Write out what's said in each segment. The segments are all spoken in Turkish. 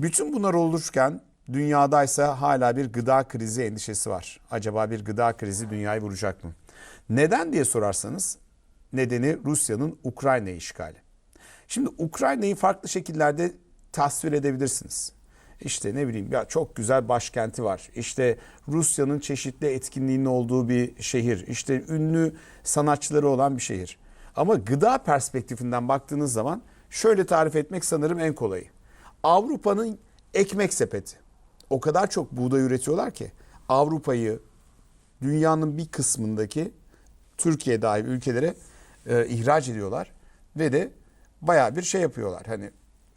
Bütün bunlar olurken dünyadaysa hala bir gıda krizi endişesi var. Acaba bir gıda krizi dünyayı vuracak mı? Neden diye sorarsanız nedeni Rusya'nın Ukrayna işgali. Şimdi Ukrayna'yı farklı şekillerde tasvir edebilirsiniz. İşte ne bileyim ya çok güzel başkenti var. İşte Rusya'nın çeşitli etkinliğinin olduğu bir şehir. İşte ünlü sanatçıları olan bir şehir. Ama gıda perspektifinden baktığınız zaman şöyle tarif etmek sanırım en kolayı. Avrupa'nın ekmek sepeti. O kadar çok buğday üretiyorlar ki Avrupa'yı dünyanın bir kısmındaki Türkiye dahil ülkelere e, ihraç ediyorlar ve de bayağı bir şey yapıyorlar. Hani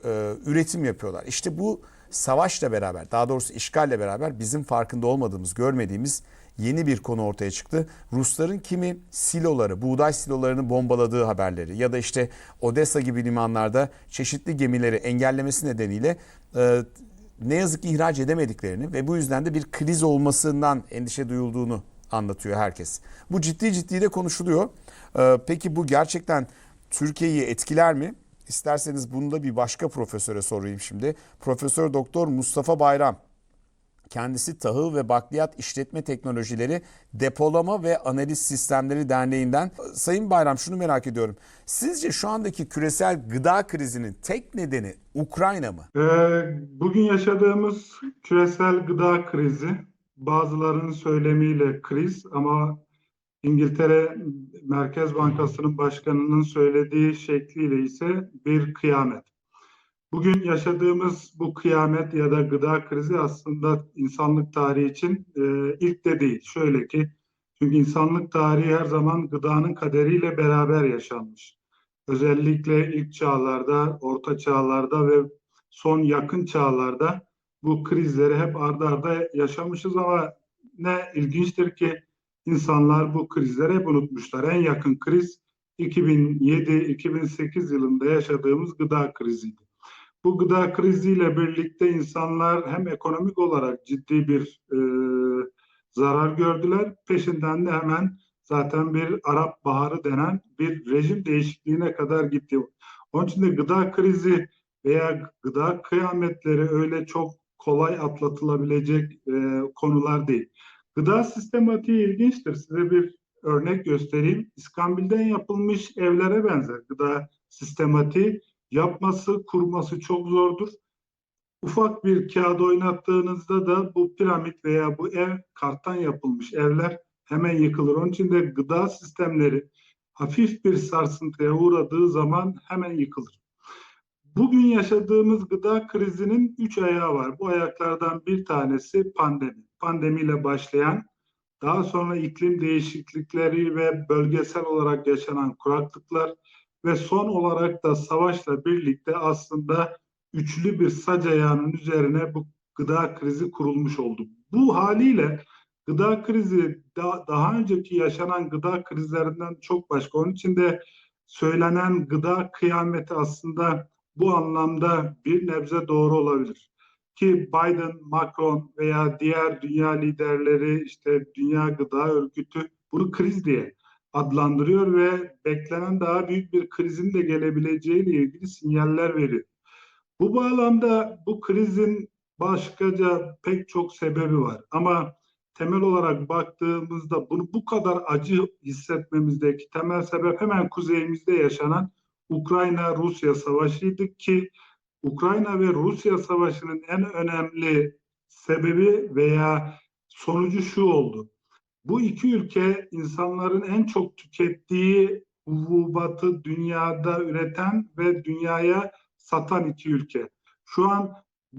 e, üretim yapıyorlar. İşte bu savaşla beraber, daha doğrusu işgalle beraber bizim farkında olmadığımız, görmediğimiz yeni bir konu ortaya çıktı. Rusların kimi siloları, buğday silolarını bombaladığı haberleri ya da işte Odessa gibi limanlarda çeşitli gemileri engellemesi nedeniyle e, ne yazık ki ihraç edemediklerini ve bu yüzden de bir kriz olmasından endişe duyulduğunu anlatıyor herkes. Bu ciddi ciddi de konuşuluyor. Ee, peki bu gerçekten Türkiye'yi etkiler mi? İsterseniz bunu da bir başka profesöre sorayım şimdi. Profesör Doktor Mustafa Bayram. Kendisi Tahıl ve Bakliyat İşletme Teknolojileri Depolama ve Analiz Sistemleri Derneği'nden. Sayın Bayram şunu merak ediyorum. Sizce şu andaki küresel gıda krizinin tek nedeni Ukrayna mı? Ee, Bugün yaşadığımız küresel gıda krizi, bazılarının söylemiyle kriz ama İngiltere Merkez Bankası'nın başkanının söylediği şekliyle ise bir kıyamet. Bugün yaşadığımız bu kıyamet ya da gıda krizi aslında insanlık tarihi için e, ilk de değil. Şöyle ki, çünkü insanlık tarihi her zaman gıdanın kaderiyle beraber yaşanmış. Özellikle ilk çağlarda, orta çağlarda ve son yakın çağlarda bu krizleri hep ardarda arda yaşamışız ama ne ilginçtir ki insanlar bu krizleri hep unutmuşlar. En yakın kriz 2007-2008 yılında yaşadığımız gıda kriziydi. Bu gıda kriziyle birlikte insanlar hem ekonomik olarak ciddi bir e, zarar gördüler. Peşinden de hemen zaten bir Arap Baharı denen bir rejim değişikliğine kadar gitti. Onun için de gıda krizi veya gıda kıyametleri öyle çok kolay atlatılabilecek e, konular değil. Gıda sistematiği ilginçtir. Size bir örnek göstereyim. İskambilden yapılmış evlere benzer gıda sistematiği. Yapması, kurması çok zordur. Ufak bir kağıt oynattığınızda da bu piramit veya bu ev karttan yapılmış evler hemen yıkılır. Onun için de gıda sistemleri hafif bir sarsıntıya uğradığı zaman hemen yıkılır. Bugün yaşadığımız gıda krizinin üç ayağı var. Bu ayaklardan bir tanesi pandemi. Pandemiyle başlayan, daha sonra iklim değişiklikleri ve bölgesel olarak yaşanan kuraklıklar ve son olarak da savaşla birlikte aslında üçlü bir sac ayağının üzerine bu gıda krizi kurulmuş oldu. Bu haliyle gıda krizi da, daha önceki yaşanan gıda krizlerinden çok başka. Onun için de söylenen gıda kıyameti aslında bu anlamda bir nebze doğru olabilir. Ki Biden, Macron veya diğer dünya liderleri işte Dünya Gıda Örgütü bunu kriz diye adlandırıyor ve beklenen daha büyük bir krizin de gelebileceğiyle ilgili sinyaller veriyor. Bu bağlamda bu krizin başkaca pek çok sebebi var ama temel olarak baktığımızda bunu bu kadar acı hissetmemizdeki temel sebep hemen kuzeyimizde yaşanan Ukrayna-Rusya savaşıydı ki Ukrayna ve Rusya savaşının en önemli sebebi veya sonucu şu oldu. Bu iki ülke insanların en çok tükettiği hububatı dünyada üreten ve dünyaya satan iki ülke. Şu an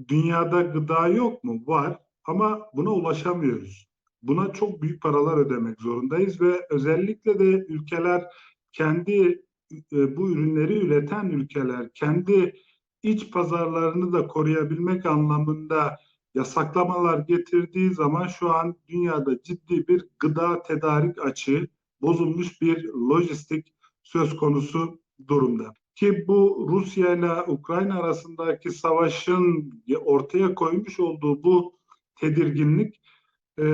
dünyada gıda yok mu? Var ama buna ulaşamıyoruz. Buna çok büyük paralar ödemek zorundayız ve özellikle de ülkeler kendi e, bu ürünleri üreten ülkeler kendi iç pazarlarını da koruyabilmek anlamında yasaklamalar getirdiği zaman şu an dünyada ciddi bir gıda tedarik açığı, bozulmuş bir lojistik söz konusu durumda. Ki bu Rusya ile Ukrayna arasındaki savaşın ortaya koymuş olduğu bu tedirginlik e,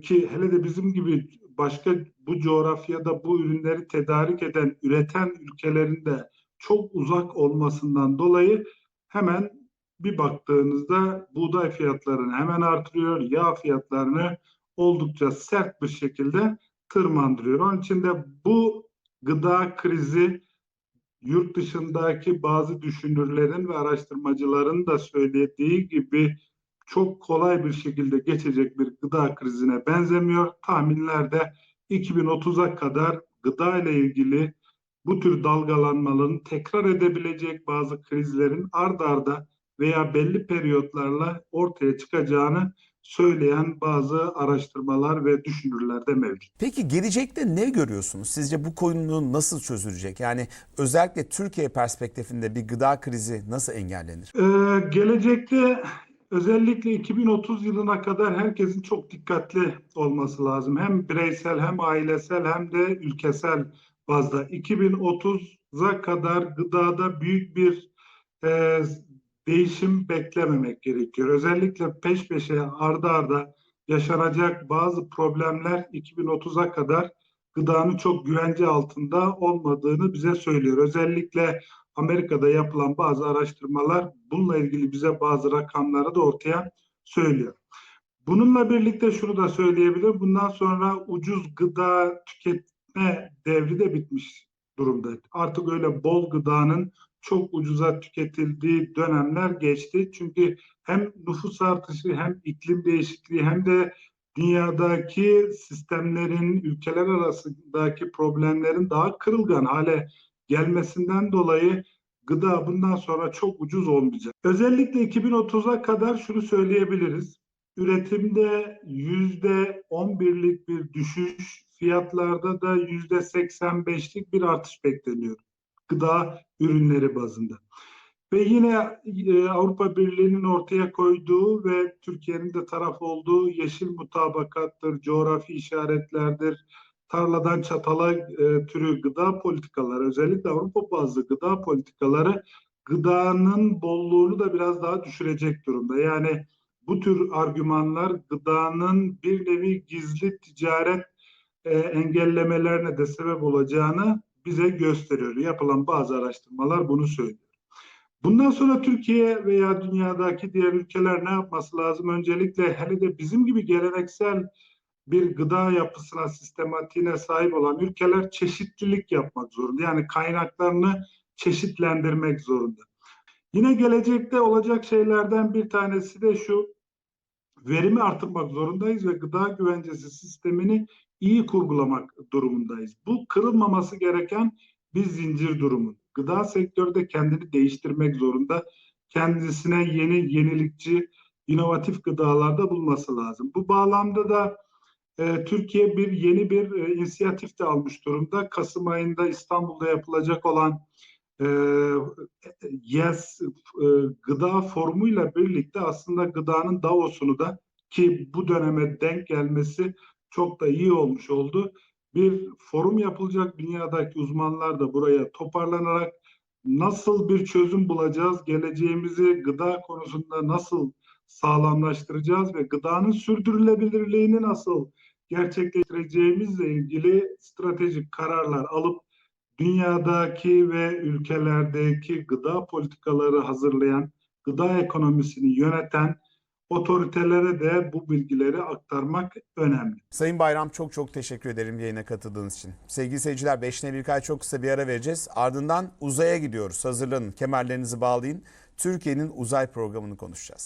ki hele de bizim gibi başka bu coğrafyada bu ürünleri tedarik eden, üreten ülkelerin de çok uzak olmasından dolayı hemen bir baktığınızda buğday fiyatlarını hemen artırıyor, yağ fiyatlarını oldukça sert bir şekilde tırmandırıyor. Onun için de bu gıda krizi yurt dışındaki bazı düşünürlerin ve araştırmacıların da söylediği gibi çok kolay bir şekilde geçecek bir gıda krizine benzemiyor. Tahminlerde 2030'a kadar gıda ile ilgili bu tür dalgalanmaların tekrar edebilecek bazı krizlerin ard arda veya belli periyotlarla ortaya çıkacağını söyleyen bazı araştırmalar ve düşünürler de mevcut. Peki gelecekte ne görüyorsunuz? Sizce bu konu nasıl çözülecek? Yani özellikle Türkiye perspektifinde bir gıda krizi nasıl engellenir? Ee, gelecekte özellikle 2030 yılına kadar herkesin çok dikkatli olması lazım. Hem bireysel hem ailesel hem de ülkesel bazda. 2030'a kadar gıdada büyük bir e, değişim beklememek gerekiyor. Özellikle peş peşe arda arda yaşanacak bazı problemler 2030'a kadar gıdanın çok güvence altında olmadığını bize söylüyor. Özellikle Amerika'da yapılan bazı araştırmalar bununla ilgili bize bazı rakamları da ortaya söylüyor. Bununla birlikte şunu da söyleyebilirim. Bundan sonra ucuz gıda tüketme devri de bitmiş durumda. Artık öyle bol gıdanın çok ucuza tüketildiği dönemler geçti. Çünkü hem nüfus artışı hem iklim değişikliği hem de dünyadaki sistemlerin, ülkeler arasındaki problemlerin daha kırılgan hale gelmesinden dolayı gıda bundan sonra çok ucuz olmayacak. Özellikle 2030'a kadar şunu söyleyebiliriz. Üretimde yüzde 11'lik bir düşüş, fiyatlarda da yüzde 85'lik bir artış bekleniyor gıda ürünleri bazında. Ve yine e, Avrupa Birliği'nin ortaya koyduğu ve Türkiye'nin de taraf olduğu yeşil mutabakattır, coğrafi işaretlerdir, tarladan çatala e, türü gıda politikaları, özellikle Avrupa bazlı gıda politikaları gıdanın bolluğunu da biraz daha düşürecek durumda. Yani bu tür argümanlar gıdanın bir nevi gizli ticaret e, engellemelerine de sebep olacağını bize gösteriyor. Yapılan bazı araştırmalar bunu söylüyor. Bundan sonra Türkiye veya dünyadaki diğer ülkeler ne yapması lazım? Öncelikle hele de bizim gibi geleneksel bir gıda yapısına, sistematiğine sahip olan ülkeler çeşitlilik yapmak zorunda. Yani kaynaklarını çeşitlendirmek zorunda. Yine gelecekte olacak şeylerden bir tanesi de şu, verimi artırmak zorundayız ve gıda güvencesi sistemini iyi kurgulamak durumundayız. Bu kırılmaması gereken bir zincir durumu. Gıda sektörü de kendini değiştirmek zorunda. Kendisine yeni, yenilikçi, inovatif gıdalarda bulması lazım. Bu bağlamda da e, Türkiye bir yeni bir e, inisiyatif de almış durumda. Kasım ayında İstanbul'da yapılacak olan e, Yes e, Gıda Forumu'yla birlikte aslında gıdanın Davos'unu da ki bu döneme denk gelmesi çok da iyi olmuş oldu. Bir forum yapılacak. Dünyadaki uzmanlar da buraya toparlanarak nasıl bir çözüm bulacağız? Geleceğimizi gıda konusunda nasıl sağlamlaştıracağız ve gıdanın sürdürülebilirliğini nasıl gerçekleştireceğimizle ilgili stratejik kararlar alıp dünyadaki ve ülkelerdeki gıda politikaları hazırlayan, gıda ekonomisini yöneten otoritelere de bu bilgileri aktarmak önemli. Sayın Bayram çok çok teşekkür ederim yayına katıldığınız için. Sevgili seyirciler 5'ne birkaç çok kısa bir ara vereceğiz. Ardından uzaya gidiyoruz. Hazırlanın, kemerlerinizi bağlayın. Türkiye'nin uzay programını konuşacağız.